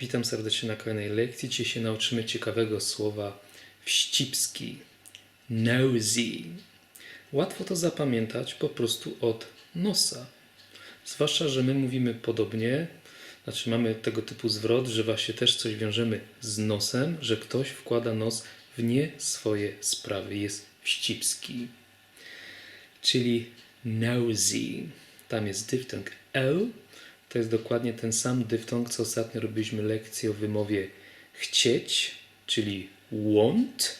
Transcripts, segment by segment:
Witam serdecznie na kolejnej lekcji. Dzisiaj się nauczymy ciekawego słowa wścibski. Nosy. Łatwo to zapamiętać po prostu od nosa. Zwłaszcza, że my mówimy podobnie, znaczy mamy tego typu zwrot, że właśnie też coś wiążemy z nosem, że ktoś wkłada nos w nie swoje sprawy. Jest wścibski. Czyli nosy. Tam jest dyftong L. To jest dokładnie ten sam dyftong, co ostatnio robiliśmy lekcję o wymowie chcieć, czyli want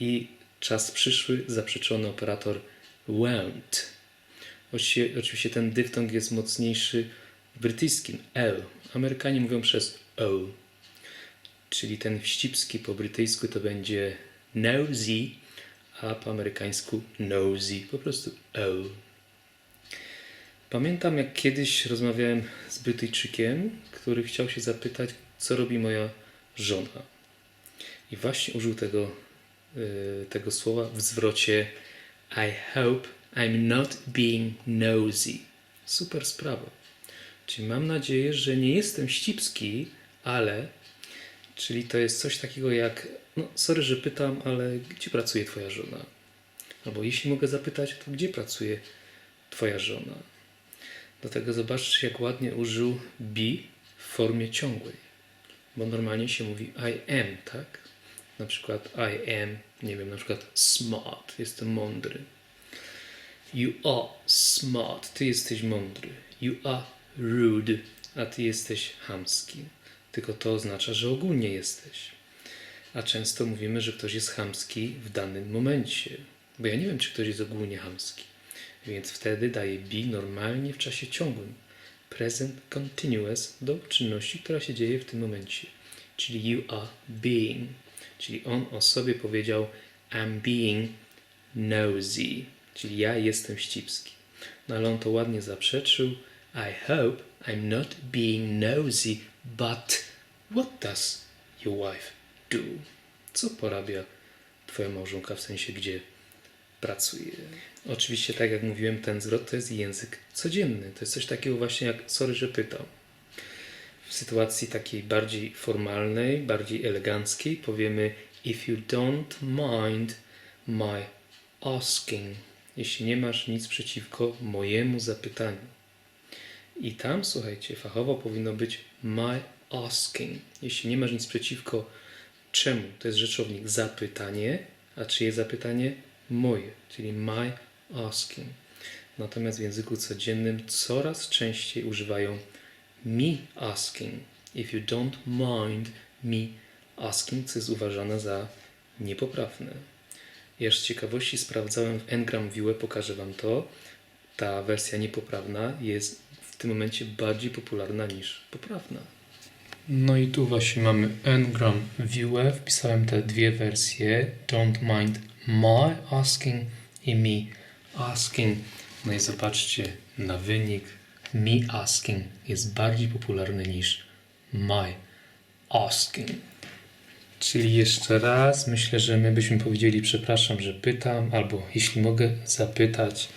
i czas przyszły zaprzeczony operator won't. Oczywiście, ten dyftong jest mocniejszy w brytyjskim L. Amerykanie mówią przez O. Czyli ten wścibski po brytyjsku to będzie nosy, a po amerykańsku nosy. Po prostu O. Pamiętam, jak kiedyś rozmawiałem z Brytyjczykiem, który chciał się zapytać, co robi moja żona. I właśnie użył tego, y, tego słowa w zwrocie I hope I'm not being nosy. Super sprawa. Czyli mam nadzieję, że nie jestem ścipski, ale, czyli to jest coś takiego jak, no sorry, że pytam, ale gdzie pracuje twoja żona? Albo jeśli mogę zapytać, to gdzie pracuje twoja żona? Dlatego zobaczcie, jak ładnie użył be w formie ciągłej. Bo normalnie się mówi I am, tak? Na przykład I am, nie wiem, na przykład smart, jestem mądry. You are smart, ty jesteś mądry. You are rude, a ty jesteś chamski. Tylko to oznacza, że ogólnie jesteś. A często mówimy, że ktoś jest chamski w danym momencie. Bo ja nie wiem, czy ktoś jest ogólnie chamski. Więc wtedy daje be normalnie w czasie ciągłym. Present continuous do czynności, która się dzieje w tym momencie. Czyli you are being. Czyli on o sobie powiedział I'm being nosy. Czyli ja jestem ścipski. No ale on to ładnie zaprzeczył. I hope I'm not being nosy, but what does your wife do? Co porabia twoja małżonka w sensie gdzie pracuje. Oczywiście, tak jak mówiłem, ten zwrot to jest język codzienny. To jest coś takiego właśnie jak sorry, że pytam. W sytuacji takiej bardziej formalnej, bardziej eleganckiej powiemy if you don't mind my asking. Jeśli nie masz nic przeciwko mojemu zapytaniu. I tam, słuchajcie, fachowo powinno być my asking. Jeśli nie masz nic przeciwko czemu, to jest rzeczownik zapytanie, a czyje zapytanie? Moje, czyli my asking. Natomiast w języku codziennym coraz częściej używają me asking. If you don't mind me asking, co jest uważane za niepoprawne. Ja z ciekawości sprawdzałem w Ngram View, pokażę Wam to. Ta wersja niepoprawna jest w tym momencie bardziej popularna niż poprawna. No i tu właśnie mamy Ngram View. Wpisałem te dwie wersje. Don't mind my asking i me asking. No i zobaczcie na wynik. Me asking jest bardziej popularny niż my asking. Czyli jeszcze raz, myślę, że my byśmy powiedzieli przepraszam, że pytam, albo jeśli mogę zapytać,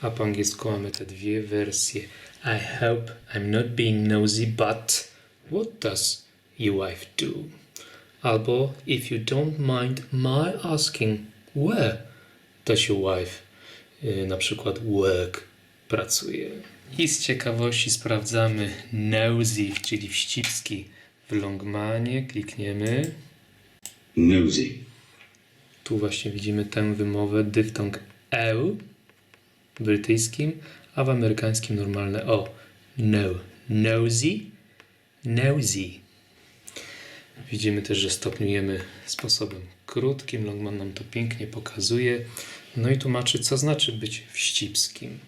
a po angielsku mamy te dwie wersje. I hope I'm not being nosy, but what does your wife do? Albo if you don't mind my asking, where does your wife y, na przykład work pracuje? I z ciekawości sprawdzamy nosy, czyli wścibski w Longmanie. Klikniemy. Nosy. Tu właśnie widzimy tę wymowę dyftong E w brytyjskim, a w amerykańskim normalne O. No. Nosy. Nosy. Widzimy też, że stopniujemy sposobem krótkim. Longman nam to pięknie pokazuje. No i tłumaczy, co znaczy być wścibskim.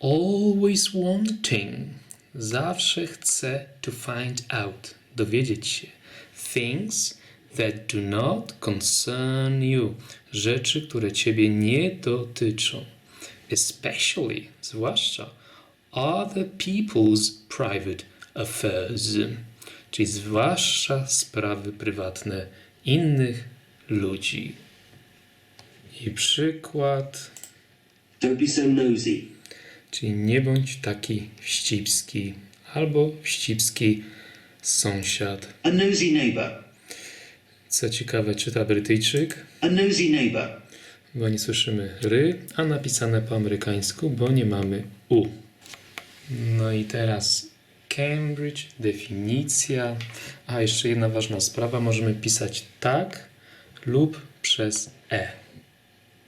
Always wanting. Zawsze chce to find out. Dowiedzieć się. Things that do not concern you. Rzeczy, które ciebie nie dotyczą. Especially, zwłaszcza, other people's private affairs. Czyli zwłaszcza sprawy prywatne innych ludzi. I przykład. Don't be so nosy. Czyli nie bądź taki wścibski albo wścibski sąsiad. A nosy neighbour. Co ciekawe, czyta Brytyjczyk, A nosy neighbour. bo nie słyszymy ry, a napisane po amerykańsku, bo nie mamy u. No i teraz Cambridge, definicja. A jeszcze jedna ważna sprawa, możemy pisać tak lub przez e.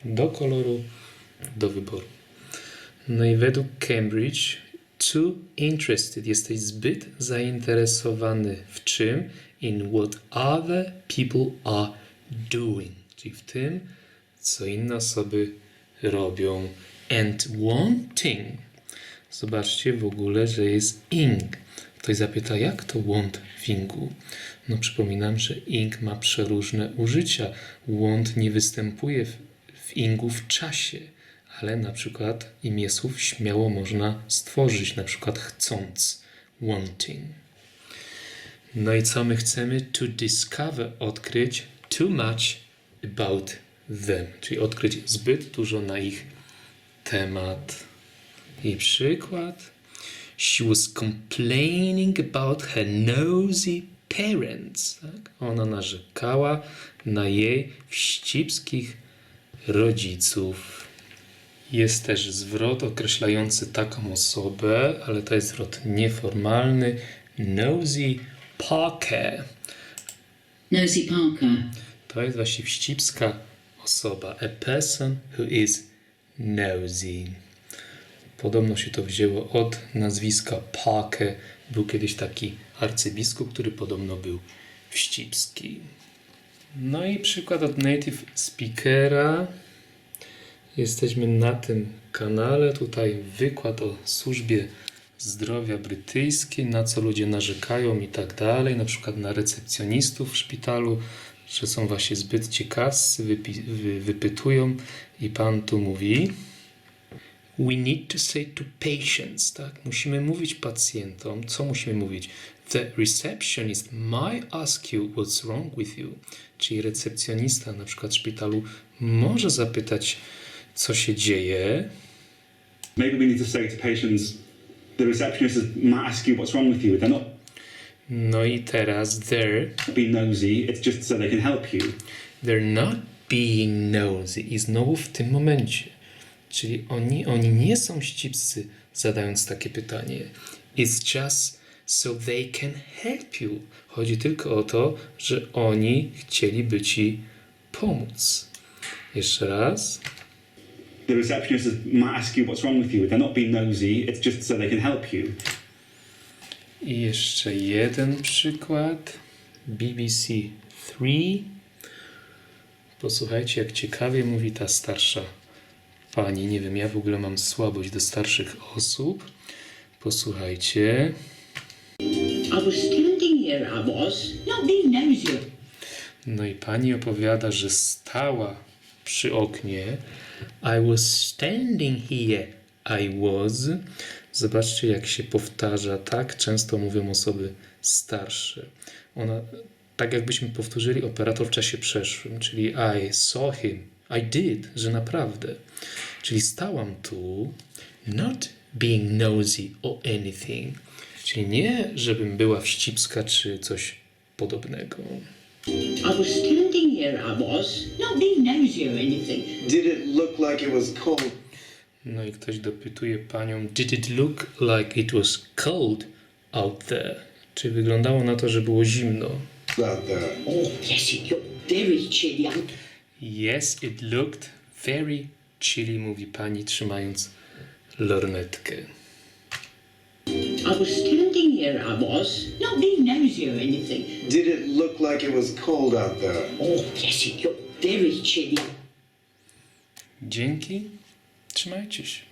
Do koloru, do wyboru. No i według Cambridge, too interested, jesteś zbyt zainteresowany w czym? In what other people are doing. Czyli w tym, co inne osoby robią. And wanting. Zobaczcie w ogóle, że jest ing. Ktoś zapyta, jak to want w ingu? No przypominam, że ing ma przeróżne użycia. Want nie występuje w, w ingu w czasie, ale na przykład imię słów śmiało można stworzyć, na przykład chcąc, wanting. No i co my chcemy? To discover, odkryć too much about them, czyli odkryć zbyt dużo na ich temat. I przykład. She was complaining about her nosy parents. Tak? Ona narzekała na jej wścibskich rodziców. Jest też zwrot określający taką osobę, ale to jest zwrot nieformalny. Nosy Parker. Nosy Parker. To jest właśnie wścibska osoba. A person who is nosy. Podobno się to wzięło od nazwiska Parker. Był kiedyś taki arcybiskup, który podobno był wścibski. No i przykład od native speakera. Jesteśmy na tym kanale. Tutaj wykład o służbie zdrowia brytyjskiej, na co ludzie narzekają i tak dalej. Na przykład na recepcjonistów w szpitalu, że są właśnie zbyt ciekawscy, wypytują i pan tu mówi. We need to say to patients, tak? Musimy mówić pacjentom. Co musimy mówić? The receptionist might ask you what's wrong with you. Czyli recepcjonista na przykład w szpitalu może zapytać, co się dzieje, Maybe we need to say to patients, the receptionist might ask you what's wrong with you. They're not No i teraz they're, being nosy, it's just so they can help you. they're not being nosy. I znowu w tym momencie. Czyli oni, oni nie są ścipscy, zadając takie pytanie. It's just so they can help you. Chodzi tylko o to, że oni chcieliby ci pomóc. Jeszcze raz. The receptionist might ask you what's wrong with you. They're not being nosy, it's just so they can help you. I jeszcze jeden przykład. BBC 3. Posłuchajcie, jak ciekawie mówi ta starsza pani. Nie wiem, ja w ogóle mam słabość do starszych osób. Posłuchajcie. I was standing here, I was, not being nosy. No i pani opowiada, że stała przy oknie. I was standing here. I was. Zobaczcie, jak się powtarza. Tak często mówią osoby starsze. Ona, tak jakbyśmy powtórzyli operator w czasie przeszłym, czyli I saw him. I did, że naprawdę. Czyli stałam tu, not being nosy or anything. Czyli nie, żebym była wścibska czy coś podobnego. I was standing here, I was, not being nosy or anything. Did it look like it was cold? No i ktoś dopytuje panią, did it look like it was cold out there? Czy wyglądało na to, że było zimno? Out there. Oh, yes, it looked very chilly. Yes, it looked very chilly, mówi pani, trzymając lornetkę. I was standing here, I was, not being nosy or anything. Did it look like it was cold out there? Oh, yes, it looked very chilly. Dzięki, trzymajcie się.